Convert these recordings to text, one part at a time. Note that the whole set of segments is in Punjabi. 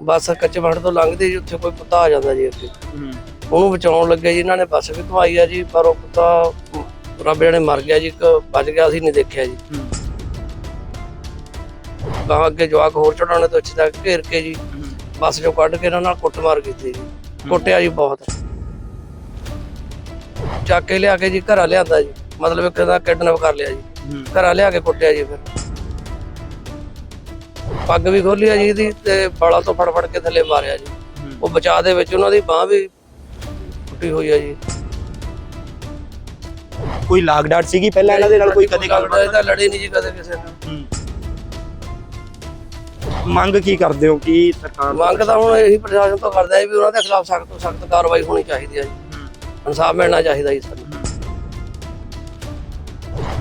ਬੱਸ ਕੱਚੇ ਬਾੜ ਤੋਂ ਲੰਘਦੀ ਜੀ ਉੱਥੇ ਕੋਈ ਕੁੱਤਾ ਆ ਜਾਂਦਾ ਜੀ ਅੱਗੇ ਹੂੰ। ਉਹਨੂੰ ਬਚਾਉਣ ਲੱਗੇ ਜੀ ਇਹਨਾਂ ਨੇ ਬੱਸ ਵੀ ਘਵਾਈ ਆ ਜੀ ਪਰ ਉਹ ਕੁੱਤਾ ਰੱਬ ਜਾਣੇ ਮਰ ਗਿਆ ਜੀ ਇੱਕ ਬਚ ਗਿਆ ਅਸੀਂ ਨਹੀਂ ਦੇਖਿਆ ਜੀ। ਗਾਂ ਅੱਗੇ ਜਵਾਕ ਹੋਰ ਚੜਾਉਣੇ ਤੋਂ ਅੱਛੇ ਤੱਕ ਘੇਰ ਕੇ ਜੀ ਬੱਸ ਚੋਂ ਕੱਢ ਕੇ ਇਹਨਾਂ ਨਾਲ ਕੁੱਟਮਾਰ ਕੀਤੀ ਜੀ। ਕੁੱਟਿਆ ਜੀ ਬਹੁਤ। ਚੱਕ ਕੇ ਲਿਆ ਕੇ ਜੀ ਘਰਾਂ ਲਿਆਂਦਾ ਜੀ। ਮਤਲਬ ਇੱਕ ਦਾ ਕਿਡਨੈਪ ਕਰ ਲਿਆ ਜੀ। ਘਰਾਂ ਲਿਆ ਕੇ ਕੁੱਟਿਆ ਜੀ ਫਿਰ। ਪੱਗ ਵੀ ਖੋਲੀ ਆ ਜੀ ਇਹਦੀ ਤੇ ਬਾਲਾਂ ਤੋਂ ਫੜ ਫੜ ਕੇ ਥੱਲੇ ਮਾਰਿਆ ਜੀ। ਉਹ ਬਚਾ ਦੇ ਵਿੱਚ ਉਹਨਾਂ ਦੀ ਬਾਹ ਵੀ ਟੁੱਟੀ ਹੋਈ ਆ ਜੀ। ਕੋਈ ਲਾਗ ਡਾਟ ਸੀਗੀ ਪਹਿਲਾਂ ਇਹਨਾਂ ਦੇ ਨਾਲ ਕੋਈ ਕਦੇ ਗੱਲ ਤਾਂ ਲੜੇ ਨਹੀਂ ਜੀ ਕਦੇ ਕਿਸੇ ਨਾਲ। ਮੰਗ ਕੀ ਕਰਦੇ ਹੋ ਕਿ ਸਰਕਾਰ ਮੰਗ ਤਾਂ ਹੁਣ ਇਹੀ ਪ੍ਰਸ਼ਾਸਨ ਤੋਂ ਕਰਦਾ ਹੈ ਵੀ ਉਹਨਾਂ ਦੇ ਖਿਲਾਫ ਸਖਤ ਸਖਤ ਕਾਰਵਾਈ ਹੋਣੀ ਚਾਹੀਦੀ ਹੈ ਜੀ। ਇਨਸਾਫ ਮਿਲਣਾ ਚਾਹੀਦਾ ਜੀ ਸਾਨੂੰ।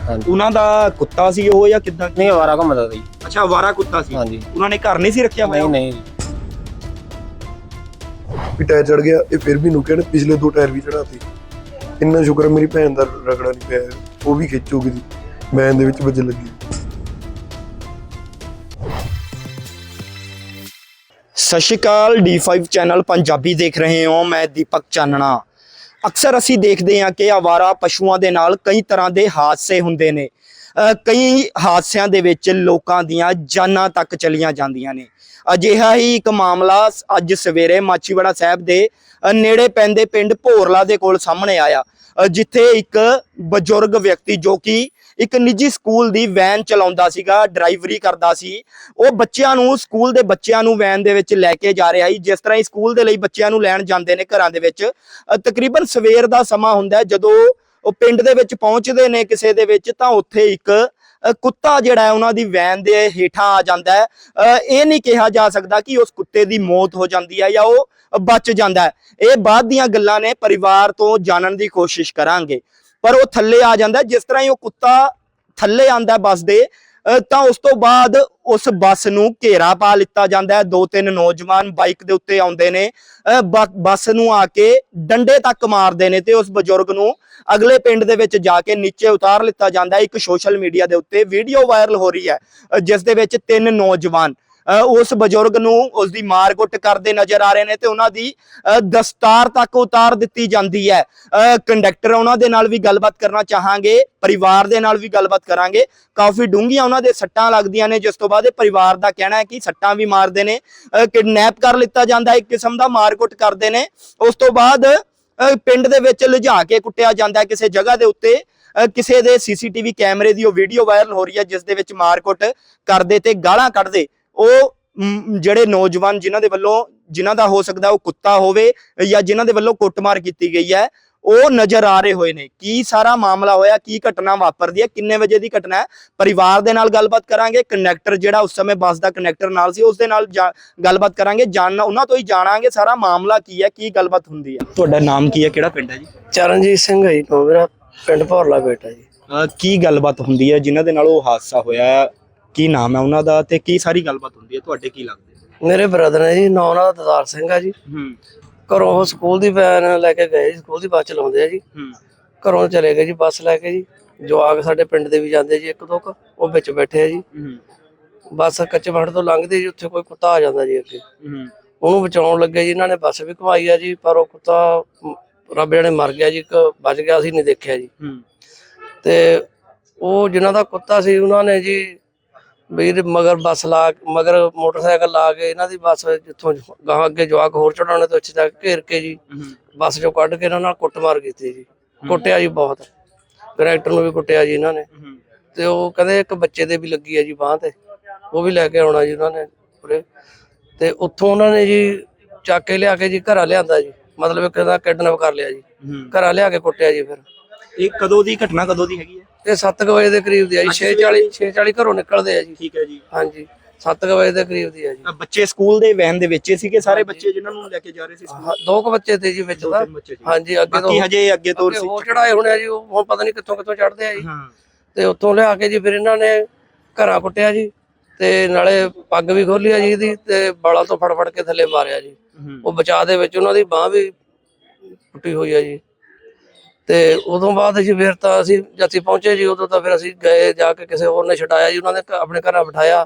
ਉਹਨਾਂ ਦਾ ਕੁੱਤਾ ਸੀ ਉਹ ਜਾਂ ਕਿਦਾਂ? ਨਹੀਂ ਆਵਾਰਾ ਘੁੰਮਦਾ ਸੀ। ਅੱਛਾ ਆਵਾਰਾ ਕੁੱਤਾ ਸੀ। ਹਾਂਜੀ। ਉਹਨਾਂ ਨੇ ਘਰ ਨਹੀਂ ਸੀ ਰੱਖਿਆ ਹੋਇਆ? ਨਹੀਂ ਨਹੀਂ। ਵੀ ਟਾਇਰ ਚੜ ਗਿਆ ਇਹ ਫਿਰ ਵੀ ਨੁਕੇ ਨੇ ਪਿਛਲੇ ਦੋ ਟਾਇਰ ਵੀ ਚੜਾਤੇ ਇੰਨਾ ਸ਼ੁਕਰ ਹੈ ਮੇਰੀ ਭੈਣ ਦਾ ਰਗੜਾ ਨਹੀਂ ਪਿਆ ਉਹ ਵੀ ਖਿੱਚ ਹੋ ਗਈ ਮੈਂ ਦੇ ਵਿੱਚ ਵੱਜਣ ਲੱਗੀ। ਸਤਿ ਸ਼੍ਰੀ ਅਕਾਲ D5 ਚੈਨਲ ਪੰਜਾਬੀ ਦੇਖ ਰਹੇ ਹੋ ਮੈਂ ਦੀਪਕ ਚਾਨਣਾ। ਅਕਸਰ ਅਸੀਂ ਦੇਖਦੇ ਹਾਂ ਕਿ ਆਵਾਰਾ ਪਸ਼ੂਆਂ ਦੇ ਨਾਲ ਕਈ ਤਰ੍ਹਾਂ ਦੇ ਹਾਦਸੇ ਹੁੰਦੇ ਨੇ। ਕਈ ਹਾਦਸਿਆਂ ਦੇ ਵਿੱਚ ਲੋਕਾਂ ਦੀਆਂ ਜਾਨਾਂ ਤੱਕ ਚਲੀਆਂ ਜਾਂਦੀਆਂ ਨੇ। ਅਜਿਹਾ ਹੀ ਇੱਕ ਮਾਮਲਾ ਅੱਜ ਸਵੇਰੇ ਮਾਚੀਵਾੜਾ ਸਾਹਿਬ ਦੇ ਨੇੜੇ ਪੈਂਦੇ ਪਿੰਡ ਭੋਰਲਾ ਦੇ ਕੋਲ ਸਾਹਮਣੇ ਆਇਆ। ਜਿੱਥੇ ਇੱਕ ਬਜ਼ੁਰਗ ਵਿਅਕਤੀ ਜੋ ਕਿ ਇੱਕ ਨਿੱਜੀ ਸਕੂਲ ਦੀ ਵੈਨ ਚਲਾਉਂਦਾ ਸੀਗਾ, ਡਰਾਈਵਰੀ ਕਰਦਾ ਸੀ, ਉਹ ਬੱਚਿਆਂ ਨੂੰ ਸਕੂਲ ਦੇ ਬੱਚਿਆਂ ਨੂੰ ਵੈਨ ਦੇ ਵਿੱਚ ਲੈ ਕੇ ਜਾ ਰਿਹਾ ਸੀ, ਜਿਸ ਤਰ੍ਹਾਂ ਹੀ ਸਕੂਲ ਦੇ ਲਈ ਬੱਚਿਆਂ ਨੂੰ ਲੈਣ ਜਾਂਦੇ ਨੇ ਘਰਾਂ ਦੇ ਵਿੱਚ। ਤਕਰੀਬਨ ਸਵੇਰ ਦਾ ਸਮਾਂ ਹੁੰਦਾ ਜਦੋਂ ਉਹ ਪਿੰਡ ਦੇ ਵਿੱਚ ਪਹੁੰਚਦੇ ਨੇ ਕਿਸੇ ਦੇ ਵਿੱਚ, ਤਾਂ ਉੱਥੇ ਇੱਕ ਕੁੱਤਾ ਜਿਹੜਾ ਹੈ ਉਹਨਾਂ ਦੀ ਵੈਨ ਦੇ ਹੇਠਾਂ ਆ ਜਾਂਦਾ ਹੈ। ਅ, ਇਹ ਨਹੀਂ ਕਿਹਾ ਜਾ ਸਕਦਾ ਕਿ ਉਸ ਕੁੱਤੇ ਦੀ ਮੌਤ ਹੋ ਜਾਂਦੀ ਹੈ ਜਾਂ ਉਹ ਬਚ ਜਾਂਦਾ ਹੈ। ਇਹ ਬਾਅਦ ਦੀਆਂ ਗੱਲਾਂ ਨੇ ਪਰਿਵਾਰ ਤੋਂ ਜਾਣਨ ਦੀ ਕੋਸ਼ਿਸ਼ ਕਰਾਂਗੇ। ਪਰ ਉਹ ਥੱਲੇ ਆ ਜਾਂਦਾ ਜਿਸ ਤਰ੍ਹਾਂ ਹੀ ਉਹ ਕੁੱਤਾ ਥੱਲੇ ਆਂਦਾ ਬੱਸ ਦੇ ਤਾਂ ਉਸ ਤੋਂ ਬਾਅਦ ਉਸ ਬੱਸ ਨੂੰ ਘੇਰਾ ਪਾ ਲਿੱਤਾ ਜਾਂਦਾ ਹੈ। ਦੋ ਤਿੰਨ ਨੌਜਵਾਨ ਬਾਈਕ ਦੇ ਉੱਤੇ ਆਉਂਦੇ ਨੇ। ਅ, ਬ- ਬੱਸ ਨੂੰ ਆ ਕੇ ਡੰਡੇ ਤੱਕ ਮਾਰਦੇ ਨੇ ਤੇ ਉਸ ਬਜ਼ੁਰਗ ਨੂੰ ਅਗਲੇ ਪਿੰਡ ਦੇ ਵਿੱਚ ਜਾ ਕੇ ਨੀਚੇ ਉਤਾਰ ਲਿੱਤਾ ਜਾਂਦਾ ਇੱਕ ਸੋਸ਼ਲ ਮੀਡੀਆ ਦੇ ਉੱਤੇ ਵੀਡੀਓ ਵਾਇਰਲ ਹੋ ਰਹੀ ਹੈ। ਅ, ਜਿਸ ਦੇ ਵਿੱਚ ਤਿੰਨ ਨੌਜਵਾਨ ਉਸ ਬਜ਼ੁਰਗ ਨੂੰ ਉਸ ਦੀ ਮਾਰਕੁੱਟ ਕਰਦੇ ਨਜ਼ਰ ਆ ਰਹੇ ਨੇ ਤੇ ਉਹਨਾਂ ਦੀ ਦਸਤਾਰ ਤੱਕ ਉਤਾਰ ਦਿੱਤੀ ਜਾਂਦੀ ਹੈ। ਕੰਡਕਟਰ ਉਹਨਾਂ ਦੇ ਨਾਲ ਵੀ ਗੱਲਬਾਤ ਕਰਨਾ ਚਾਹਾਂਗੇ, ਪਰਿਵਾਰ ਦੇ ਨਾਲ ਵੀ ਗੱਲਬਾਤ ਕਰਾਂਗੇ। ਕਾਫੀ ਡੂੰਘੀਆਂ ਉਹਨਾਂ ਦੇ ਸੱਟਾਂ ਲੱਗਦੀਆਂ ਨੇ, ਜਿਸ ਤੋਂ ਬਾਅਦ ਇਹ ਪਰਿਵਾਰ ਦਾ ਕਹਿਣਾ ਹੈ ਕਿ ਸੱਟਾਂ ਵੀ ਮਾਰਦੇ ਨੇ। ਕਿਡਨੈਪ ਕਰ ਲਿੱਤਾ ਜਾਂਦਾ, ਇੱਕ ਕਿਸਮ ਦਾ ਮਾਰਕੁੱਟ ਕਰਦੇ ਨੇ। ਉਸ ਤੋਂ ਬਾਅਦ ਪਿੰਡ ਦੇ ਵਿੱਚ ਲਿਜਾ ਕੇ ਕੁੱਟਿਆ ਜਾਂਦਾ ਕਿਸੇ ਜਗ੍ਹਾ ਦੇ ਉੱਤੇ। ਕਿਸੇ ਦੇ ਸੀਸੀਟੀਵੀ ਕੈਮਰੇ ਦੀ ਉਹ ਵੀਡੀਓ ਵਾਇਰਲ ਹੋ ਰਹੀ ਹੈ, ਜਿਸ ਦੇ ਵਿੱਚ ਮਾਰਕੁੱਟ ਕਰਦੇ ਤੇ ਗਾਲਾਂ ਕੱਢਦੇ। ਉਹ ਜਿਹੜੇ ਨੌਜਵਾਨ ਜਿਨ੍ਹਾਂ ਦੇ ਵੱਲੋਂ ਜਿਨ੍ਹਾਂ ਦਾ ਹੋ ਸਕਦਾ ਉਹ ਕੁੱਤਾ ਹੋਵੇ ਜਾਂ ਜਿਨ੍ਹਾਂ ਦੇ ਵੱਲੋਂ ਕੁੱਟਮਾਰ ਕੀਤੀ ਗਈ ਹੈ ਉਹ ਨਜ਼ਰ ਆ ਰਹੇ ਹੋਏ ਨੇ। ਕੀ ਸਾਰਾ ਮਾਮਲਾ ਹੋਇਆ ਕੀ ਘਟਨਾ ਵਾਪਰਦੀ ਹੈ ਕਿੰਨੇ ਵਜੇ ਦੀ ਘਟਨਾ ਹੈ? ਪਰਿਵਾਰ ਦੇ ਨਾਲ ਗੱਲਬਾਤ ਕਰਾਂਗੇ ਕਨੈਕਟਰ ਜਿਹੜਾ ਉਸ ਸਮੇਂ ਬੱਸ ਦਾ ਕਨੈਕਟਰ ਨਾਲ ਸੀ ਉਸ ਦੇ ਨਾਲ ਗੱਲਬਾਤ ਕਰਾਂਗੇ ਜਾਣ ਉਹਨਾਂ ਤੋਂ ਹੀ ਜਾਣਾਂਗੇ ਸਾਰਾ ਮਾਮਲਾ ਕੀ ਹੈ ਕੀ ਗੱਲਬਾਤ ਹੁੰਦੀ ਹੈ। ਤੁਹਾਡਾ ਨਾਮ ਕੀ ਹੈ ਕਿਹੜਾ ਪਿੰਡ ਹੈ ਜੀ? ਚਰਨਜੀਤ ਸਿੰਘ ਹੈ ਜੀ ਮੇਰਾ ਪਿੰਡ ਭੌਰਲਾ ਬੇਟਾ ਜੀ। ਕੀ ਗੱਲਬਾਤ ਹੁੰਦੀ ਹੈ ਜਿਨ੍ਹਾਂ ਦੇ ਨਾਲ ਉਹ ਹਾਦਸਾ ਹੋਇਆ ਕੀ ਨਾਮ ਹੈ ਉਹਨਾਂ ਦਾ ਤੇ ਕੀ ਸਾਰੀ ਗੱਲਬਾਤ ਹੁੰਦੀ ਹੈ? ਤੁਹਾਡੇ ਕੀ ਲੱਗਦੇ? ਮੇਰੇ ਬ੍ਰਦਰ ਨੇ ਜੀ ਨਾਂ ਉਹਨਾਂ ਦਾ ਦਦਾਰ ਸਿੰਘ ਆ ਜੀ। ਹੂੰ। ਘਰੋਂ ਉਹ ਸਕੂਲ ਦੀ ਵੈਨ ਲੈ ਕੇ ਗਏ ਸਕੂਲ ਦੀ ਬੱਸ ਚਲਾਉਂਦੇ ਆ ਜੀ। ਹੂੰ। ਘਰੋਂ ਚਲੇ ਗਏ ਜੀ ਬੱਸ ਲੈ ਕੇ ਜੀ। ਜਵਾਕ ਸਾਡੇ ਪਿੰਡ ਦੇ ਵੀ ਜਾਂਦੇ ਜੀ ਇੱਕ ਦੋ ਕੁ ਉਹ ਵਿੱਚ ਬੈਠੇ ਆ ਜੀ। ਹੂੰ। ਬੱਸ ਕੱਚੇ ਬਾੜ ਤੋਂ ਲੰਘਦੀ ਜੀ ਉੱਥੇ ਕੋਈ ਕੁੱਤਾ ਆ ਜਾਂਦਾ ਜੀ ਅੱਗੇ। ਹੂੰ। ਉਹਨੂੰ ਬਚਾਉਣ ਲੱਗੇ ਜੀ ਇਹਨਾਂ ਨੇ ਬੱਸ ਵੀ ਘਵਾਈ ਆ ਜੀ ਪਰ ਉਹ ਕੁੱਤਾ ਰੱਬ ਜਾਣੇ ਮਰ ਗਿਆ ਜੀ ਇੱਕ ਬਚ ਗਿਆ ਅਸੀਂ ਨਹੀਂ ਦੇਖਿਆ ਜੀ। ਹੂੰ। ਤੇ ਉਹ ਜਿਨ੍ਹਾਂ ਦਾ ਕੁੱਤਾ ਸੀ ਉਹਨਾਂ ਨੇ ਜੀ ਵੀ ਇਹਦੇ ਮਗਰ ਬੱਸ ਲਾ ਮਗਰ ਮੋਟਰਸਾਈਕਲ ਲਾ ਕੇ ਇਹਨਾਂ ਦੀ ਬੱਸ ਜਿੱਥੋਂ ਗਾਂ ਅੱਗੇ ਜਵਾਕ ਹੋਰ ਚੜਾਉਣੇ ਤੋਂ ਅੱਛੇ ਤੱਕ ਘੇਰ ਕੇ ਜੀ ਬੱਸ ਚੋਂ ਕੱਢ ਕੇ ਇਹਨਾਂ ਨਾਲ ਕੁੱਟਮਾਰ ਕੀਤੀ ਜੀ। ਕੁੱਟਿਆ ਜੀ ਬਹੁਤ। ਕਨੈਕਟਰ ਨੂੰ ਵੀ ਕੁੱਟਿਆ ਜੀ ਇਹਨਾਂ ਨੇ। ਤੇ ਉਹ ਕਹਿੰਦੇ ਇੱਕ ਬੱਚੇ ਦੇ ਵੀ ਲੱਗੀ ਆ ਜੀ ਬਾਹ ਤੇ। ਉਹ ਵੀ ਲੈ ਕੇ ਆਉਣਾ ਜੀ ਉਹਨਾਂ ਨੇ ਉਰੇ। ਤੇ ਉੱਥੋਂ ਉਹਨਾਂ ਨੇ ਜੀ ਚੱਕ ਕੇ ਲਿਆ ਕੇ ਜੀ ਘਰਾਂ ਲਿਆਂਦਾ ਜੀ। ਮਤਲਬ ਇੱਕ ਦਾ ਕਿਡਨੈਪ ਕਰ ਲਿਆ ਜੀ। ਘਰਾਂ ਲਿਆ ਕੇ ਕੁੱਟਿਆ ਜੀ ਫਿਰ। ਇਹ ਕਦੋਂ ਦੀ ਘਟਨਾ ਕਦੋਂ ਦੀ ਹੈਗੀ ਹੈ? ਇਹ 7 ਵਜੇ ਦੇ ਕਰੀਬ ਦੀ ਆ ਜੀ 6:40 6:40 ਘਰੋਂ ਨਿਕਲਦੇ ਆ ਜੀ। ਠੀਕ ਹੈ ਜੀ। ਹਾਂਜੀ 7 ਵਜੇ ਦੇ ਕਰੀਬ ਦੀ ਆ ਜੀ। ਬੱਚੇ ਸਕੂਲ ਦੇ ਵੈਨ ਦੇ ਵਿੱਚ ਸੀਗੇ ਸਾਰੇ ਬੱਚੇ ਜਿਨ੍ਹਾਂ ਨੂੰ ਲੈ ਕੇ ਜਾ ਰਹੇ ਸੀ ਸਕੂਲ? ਦੋ ਕੁ ਬੱਚੇ ਤੇ ਜੀ ਵਿੱਚ ਦੋ ਤਾਂ ਹਾਂਜੀ ਅੱਗੇ ਤੋਂ ਬਾਕੀ ਹਜੇ ਅੱਗੇ ਤੋਂ ਹੋਰ ਚੜਾਏ ਹੋਣੇ ਆ ਜੀ ਉਹ ਪਤਾ ਨਹੀਂ ਕਿੱਥੋਂ ਕਿੱਥੋਂ ਚੜਦੇ ਆ ਜੀ। ਤੇ ਉੱਥੋਂ ਲਿਆ ਕੇ ਜੀ ਫਿਰ ਇਹਨਾਂ ਨੇ ਘਰਾਂ ਕੁੱਟਿਆ ਜੀ। ਤੇ ਨਾਲੇ ਪੱਗ ਵੀ ਖੋਲੀ ਆ ਜੀ ਇਹਦੀ ਤੇ ਬਾਲਾਂ ਤੋਂ ਫੜ ਫੜ ਕੇ ਥੱਲੇ ਮਾਰਿਆ ਜੀ। ਉਹ ਬਚਾ ਦੇ ਵਿੱਚ ਉਹਨਾਂ ਦੀ ਬਾਹ ਵੀ ਟੁੱਟੀ ਹੋਈ ਆ ਜੀ। ਤੇ ਉਦੋਂ ਬਾਅਦ ਜੀ ਫਿਰ ਤਾਂ ਅਸੀਂ ਅਸੀਂ ਪਹੁੰਚੇ ਜੀ ਉਦੋਂ ਤਾਂ ਫਿਰ ਅਸੀਂ ਗਏ ਜਾ ਕੇ ਕਿਸੇ ਹੋਰ ਨੇ ਛਡਾਇਆ ਜੀ ਉਹਨਾਂ ਨੇ ਆਪਣੇ ਘਰਾਂ ਬਿਠਾਇਆ।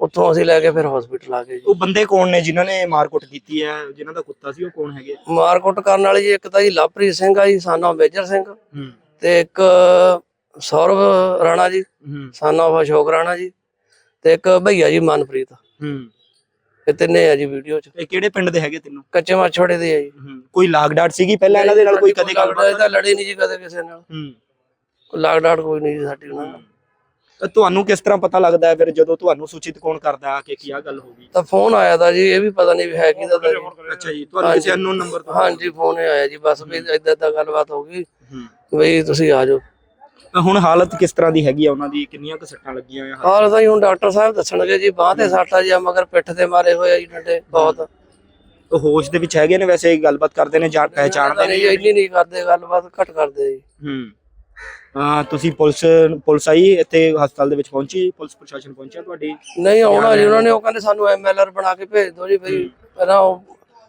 ਉੱਥੋਂ ਅਸੀਂ ਲੈ ਕੇ ਫਿਰ ਹਸਪੀਟਲ ਆ ਗਏ ਜੀ। ਉਹ ਬੰਦੇ ਕੌਣ ਨੇ ਜਿਨ੍ਹਾਂ ਨੇ ਮਾਰਕੁੱਟ ਕੀਤੀ ਹੈ? ਜਿਨ੍ਹਾਂ ਦਾ ਕੁੱਤਾ ਸੀ ਉਹ ਕੌਣ ਹੈਗੇ? ਮਾਰਕੁੱਟ ਕਰਨ ਵਾਲੇ ਜੀ ਇੱਕ ਤਾਂ ਜੀ ਲਵਪ੍ਰੀਤ ਸਿੰਘ ਆ ਜੀ ਸਾਨਾ ਮੇਜਰ ਸਿੰਘ। ਤੇ ਇੱਕ ਸੌਰਵ ਰਾਣਾ ਜੀ ਸਾਨਾ ਅਸ਼ੋਕ ਰਾਣਾ ਜੀ। ਤੇ ਇੱਕ ਭਈਆ ਜੀ ਮਨਪ੍ਰੀਤ। ਹੂੰ। ਇਹ ਤਿੰਨੇ ਆ ਜੀ ਵੀਡੀਓ 'ਚ। ਇਹ ਕਿਹੜੇ ਪਿੰਡ ਦੇ ਹੈਗੇ ਤੈਨੂੰ? ਕੱਚੇ ਮਾਛੋੜੇ ਦੇ ਆ ਜੀ। ਹੂੰ ਕੋਈ ਲਾਗ ਡਾਟ ਸੀਗੀ ਪਹਿਲਾਂ ਇਹਨਾਂ ਦੇ ਨਾਲ ਕੋਈ ਕਦੇ ਗੱਲਬਾਤ? ਗੱਲਬਾਤ ਤਾਂ ਲੜੇ ਨਹੀਂ ਜੀ ਕਦੇ ਕਿਸੇ ਨਾਲ। ਹੂੰ। ਕੋਈ ਲਾਗ ਡਾਟ ਕੋਈ ਨਹੀਂ ਜੀ ਸਾਡੀ ਉਹਨਾਂ ਨਾਲ ਤਾਂ ਤੁਹਾਨੂੰ ਕਿਸ ਤਰ੍ਹਾਂ ਪਤਾ ਲੱਗਦਾ ਹੈ ਫਿਰ ਜਦੋਂ ਤੁਹਾਨੂੰ ਸੂਚਿਤ ਕੌਣ ਕਰਦਾ ਕਿ ਕੀ ਆ ਗੱਲ ਹੋ ਗਈ? ਤਾਂ ਫੋਨ ਆਇਆ ਤਾਂ ਜੀ ਇਹ ਵੀ ਪਤਾ ਨਹੀਂ ਵੀ ਹੈ ਕਿਹਦਾ ਜੀ। ਅੱਛਾ ਜੀ ਤੁਹਾਨੂੰ ਕਿਸੇ ਅਨਨੋਨ ਨੰਬਰ ਤੋਂ? ਹਾਂਜੀ ਫੋਨ ਹੀ ਆਇਆ ਜੀ ਬਸ ਵੀ ਇਦਾਂ ਇਦਾਂ ਗੱਲਬਾਤ ਹੋ ਗਈ। ਹੂੰ। ਵੀ ਤੁਸੀਂ ਆ ਜਾਓ। ਹੁਣ ਹਾਲਤ ਕਿਸ ਤਰ੍ਹਾਂ ਦੀ ਹੈਗੀ ਆ? ਉਹਨਾਂ ਦੀ ਕਿੰਨੀਆਂ ਕੁ ਸੱਟਾਂ ਲੱਗੀਆਂ ਆ ਹਾਲ ਤਾਂ ਜੀ ਹੁਣ ਡਾਕਟਰ ਸਾਹਿਬ ਦੱਸਣਗੇ ਜੀ ਬਾਹ ਤੇ ਸਾਟਾ ਜੀ ਆ, ਮਗਰ ਪਿੱਠ ਤੇ ਮਾਰੇ ਹੋਏ ਆ ਜੀ ਡੰਡੇ ਬਹੁਤ। ਉਹ ਹੋਸ਼ ਦੇ ਵਿੱਚ ਹੈਗੇ ਨੇ ਵੈਸੇ ਗੱਲਬਾਤ ਕਰਦੇ ਨੇ ਜਾਂ ਪਹਿਚਾਣਦੇ ਨੇ? ਇੰਨੀ ਨਹੀਂ ਕਰਦੇ ਗੱਲਬਾਤ ਘੱਟ ਕਰਦੇ ਜੀ। ਹੂੰ। ਹਾਂ ਤੁਸੀਂ ਪੁਲਿਸ ਪੁਲਿਸ ਆਈ ਇੱਥੇ ਹਸਪਤਾਲ ਦੇ ਵਿੱਚ ਪਹੁੰਚੀ ਪੁਲਿਸ ਪ੍ਰਸ਼ਾਸਨ ਪਹੁੰਚਿਆ ਤੁਹਾਡੀ? ਨਹੀਂ ਆਉਣਾ ਜੀ ਉਹਨਾਂ ਨੇ ਉਹ ਕਹਿੰਦੇ ਸਾਨੂੰ ਐਮਐਲਆਰ ਬਣਾ ਕੇ ਭੇਜ ਦਿਓ ਜੀ ਬਈ ਪਹਿਲਾਂ ਉਹ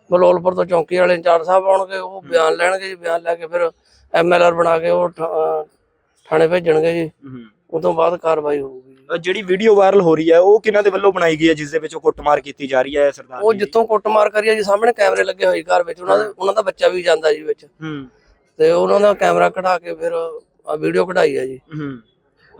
ਬਲੋਲਪੁਰ ਤੋਂ ਚੌਂਕੀ ਵਾਲੇ ਇੰਚਾਰਜ ਸਾਹਿਬ ਆਉਣਗੇ ਉਹ ਬਿਆਨ ਲੈਣਗੇ ਜੀ ਬਿਆਨ ਲੈ ਕੇ ਫਿਰ ਐਮਐਲਆਰ ਬਣਾ ਕੇ ਉਹ ਥਾਣੇ ਭੇਜਣਗੇ ਜੀ। ਹੂੰ ਤੋਂ ਬਾਅਦ ਕਾਰਵਾਈ ਹੋਊਗੀ। ਜੀ। ਜਿਹੜੀ ਵੀਡੀਓ ਵਾਇਰਲ ਹੋ ਰਹੀ ਹੈ ਉਹ ਕਿਹਨਾਂ ਦੇ ਵੱਲੋਂ ਬਣਾਈ ਗਈ ਹੈ ਜਿਸ ਦੇ ਵਿੱਚ ਉਹ ਕੁੱਟਮਾਰ ਕੀਤੀ ਜਾ ਰਹੀ ਹੈ ਸਰਦਾਰ ਉਹ ਜੀ? ਜਿੱਥੋਂ ਕੁੱਟਮਾਰ ਕਰੀ ਆ ਜੀ ਸਾਹਮਣੇ ਕੈਮਰੇ ਲੱਗੇ ਹੋਏ ਘਰ ਵਿੱਚ। ਉਹਨਾਂ ਦੇ ਉਹਨਾਂ ਦਾ ਬੱਚਾ ਵੀ ਜਾਂਦਾ ਜੀ ਵਿੱਚ। ਹੂੰ। ਤੇ ਉਹਨਾਂ ਦਾ ਕੈਮਰਾ ਕਢਾ ਕੇ ਫਿਰ ਆ ਵੀਡੀਓ ਕਢਾਈ ਜੀ। ਹੂੰ।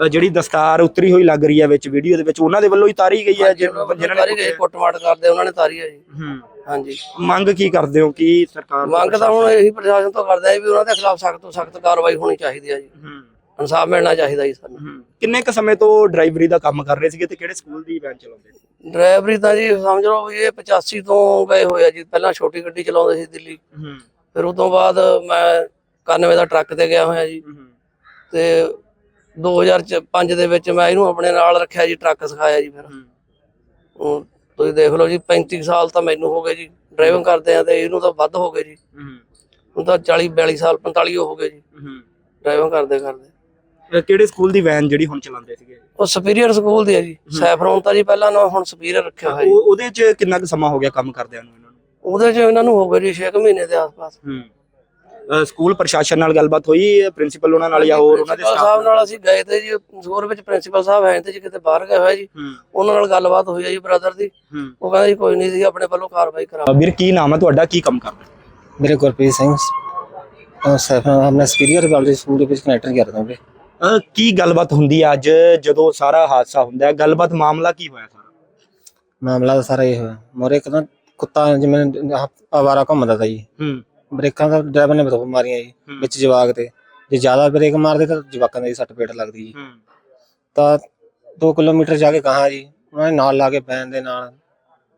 ਅਹ ਜਿਹੜੀ ਦਸਤਾਰ ਉਤਰੀ ਹੋਈ ਲੱਗ ਰਹੀ ਹੈ ਵਿੱਚ ਵੀਡੀਓ ਦੇ ਵਿੱਚ ਉਹਨਾਂ ਦੇ ਵੱਲੋਂ ਹੀ ਤਾਰੀ ਗਈ ਹੈ ਜਿਹਨਾਂ ਨੇ ਕੁੱਟਮਾਰ ਕਰਦੇ ਉਹਨਾਂ ਨੇ ਤਾਰੀ ਆ ਜੀ। ਹੂੰ। ਹਾਂਜੀ। ਮੰਗ ਕੀ ਕਰਦੇ ਹੋ ਕਿ ਸਰਕਾਰ ਮੰਗ ਤਾਂ ਹੁਣ ਇਹੀ ਪ੍ਰਸ਼ਾਸਨ ਤੋਂ ਕਰਦੇ ਆ ਵੀ ਉਹਨਾਂ ਦੇ ਖਿਲਾਫ ਸਖਤ ਤੋਂ ਸਖਤ ਕਾਰਵਾਈ ਹੋਣੀ ਚਾਹੀਦੀ ਆ ਜੀ। ਹੂੰ। ਇਨਸਾਫ ਮਿਲਣਾ ਚਾਹੀਦਾ ਜੀ ਸਾਨੂੰ। ਕਿੰਨੇ ਕ ਸਮੇਂ ਤੋਂ ਡਰਾਈਵਰੀ ਦਾ ਕੰਮ ਕਰ ਰਹੇ ਸੀਗੇ ਤੇ ਕਿਹੜੇ ਸਕੂਲ ਦੀ ਵੈਨ ਚਲਾਉਂਦੇ ਸੀ? ਡਰਾਈਵਰੀ ਤਾਂ ਜੀ ਸਮਝ ਲਓ ਵੀ ਇਹ 85 ਤੋਂ ਗਏ ਹੋਏ ਆ ਜੀ। ਪਹਿਲਾਂ ਛੋਟੀ ਗੱਡੀ ਚਲਾਉਂਦੇ ਸੀ ਦਿੱਲੀ। ਫਿਰ ਉਸ ਤੋਂ ਬਾਅਦ ਮੈਂ 91 ਦਾ ਟਰੱਕ ਤੇ ਗਿਆ ਹੋਇਆ ਜੀ। ਤੇ 2005 ਦੇ ਵਿੱਚ ਮੈਂ ਇਹਨੂੰ ਆਪਣੇ ਨਾਲ ਰੱਖਿਆ ਜੀ ਟਰੱਕ ਸਿਖਾਇਆ ਜੀ ਫਿਰ। ਹੂੰ। ਹੁਣ ਤੁਸੀਂ ਦੇਖ ਲਓ ਜੀ 35 ਸਾਲ ਤਾਂ ਮੈਨੂੰ ਹੋ ਗਏ ਜੀ। ਡਰਾਈਵਿੰਗ ਕਰਦੇ ਆ ਤੇ ਇਹਨੂੰ ਤਾਂ ਵੱਧ ਹੋ ਗਏ ਜੀ। ਹੂੰ। ਹੁਣ ਤਾਂ 40 42 ਸਾਲ 45 ਹੋ ਗਏ ਜੀ। ਹੂੰ। ਡਰਾਈਵਿੰਗ ਕਰਦੇ ਕਰਦੇ। ਕਿਹੜੇ ਸਕੂਲ ਦੀ ਵੈਨ ਜਿਹੜੀ ਹੁਣ ਚਲਾਉਂਦੇ ਸੀਗੇ? ਉਹ ਸੁਪੀਰੀਅਰ ਸਕੂਲ ਦੀ ਹੈ ਜੀ। ਸੈਫਰੋਨ ਤਾਂ ਜੀ ਪਹਿਲਾਂ ਨਾ ਹੁਣ ਸੁਪੀਰੀਅਰ ਰੱਖਿਆ ਹੋਇਆ ਜੀ। ਉਹ ਉਹਦੇ ਚ ਕਿੰਨਾ ਕੁ ਸਮਾਂ ਹੋ ਗਿਆ ਕੰਮ ਕਰਦਿਆਂ ਨੂੰ ਇਹਨਾਂ ਨੂੰ? ਉਹਦੇ 'ਚ ਇਹਨਾਂ ਨੂੰ ਹੋ ਗਏ ਜੀ 6 ਮਹੀਨੇ ਦੇ ਆਸ-ਪਾਸ। ਹੂੰ। ਸਕੂਲ ਪ੍ਰਸ਼ਾਸਨ ਨਾਲ ਗੱਲਬਾਤ ਹੋਈ ਪ੍ਰਿੰਸੀਪਲ ਉਹਨਾਂ ਨਾਲ ਜਾਂ ਹੋਰ ਉਹਨਾਂ ਦੇ ਪ੍ਰਿੰਸੀਪਲ ਸਾਹਿਬ ਨਾਲ? ਅਸੀਂ ਗਏ ਤੇ ਜੀ ਸਕੂਲ ਵਿੱਚ ਪ੍ਰਿੰਸੀਪਲ ਸਾਹਿਬ ਹੈ ਤੇ ਜੀ ਕਿਤੇ ਬਾਹਰ ਗਏ ਹੋਏ ਜੀ। ਹੂੰ। ਉਹਨਾਂ ਨਾਲ ਗੱਲਬਾਤ ਹੋਈ ਹੈ ਜੀ ਬ੍ਰਦਰ ਦੀ। ਹੂੰ। ਉਹ ਕਹਿੰਦਾ ਜੀ ਕੋਈ ਨਹੀਂ ਸੀ ਆਪਣੇ ਵੱਲੋਂ ਕਾਰਵਾਈ ਕਰਾ ਵੀਰ ਕੀ ਨਾਮ ਹੈ ਤੁਹਾਡਾ? ਕੀ ਕੰਮ ਕਰਦੇ? ਮੇਰੇ ਗੁਰਪ੍ਰੀਤ ਸਿੰਘ। ਸੈਫਨ ਆਪਣੇ ਸਪੀਰੀਅਰ ਕਾਲਜ ਸਕੂਲ ਦੇ ਵਿੱਚ ਕਨੈਕਟਰ ਕਰਦਾ ਅਹ ਕੀ ਗੱਲਬਾਤ ਹੁੰਦੀ ਹੈ ਅੱਜ? ਜਦੋਂ ਸਾਰਾ ਹਾਦਸਾ ਹੁੰਦਾ ਹੈ ਗੱਲਬਾਤ ਮਾਮਲਾ ਕੀ ਹੋਇਆ ਸਾਰਾ? ਮਾਮਲਾ ਤਾਂ ਸਾਰਾ ਇਹ ਹੋਇਆ। ਮੋਰੇ ਇੱਕ ਤਾਂ ਕੁੱਤਾ ਜਿਵੇਂ ਆਵਾਰਾ ਘੁੰਮਦਾ ਤਾ ਜੀ। ਹੂੰ। ਬ੍ਰੇਕਾਂ ਦਾ ਡਰਾਈਵਰ ਨੇ ਬਰੋ ਮਾਰੀਆਂ ਜੀ ਹੂੰ। ਵਿੱਚ ਜਵਾਕ ਤੇ। ਜੇ ਜ਼ਿਆਦਾ ਬ੍ਰੇਕ ਮਾਰਦੇ ਤਾਂ ਜਵਾਕਾਂ ਦੀ ਸੱਟ ਪੇਟ ਲੱਗਦੀ ਜੀ। ਹੂੰ। ਤਾਂ 2 ਕਿਲੋਮੀਟਰ ਜਾ ਕੇ ਕਹਾ ਜੀ ਉਹਨਾਂ ਨੇ ਨਾਲ ਲਾ ਕੇ ਬੈਨ ਦੇ ਨਾਲ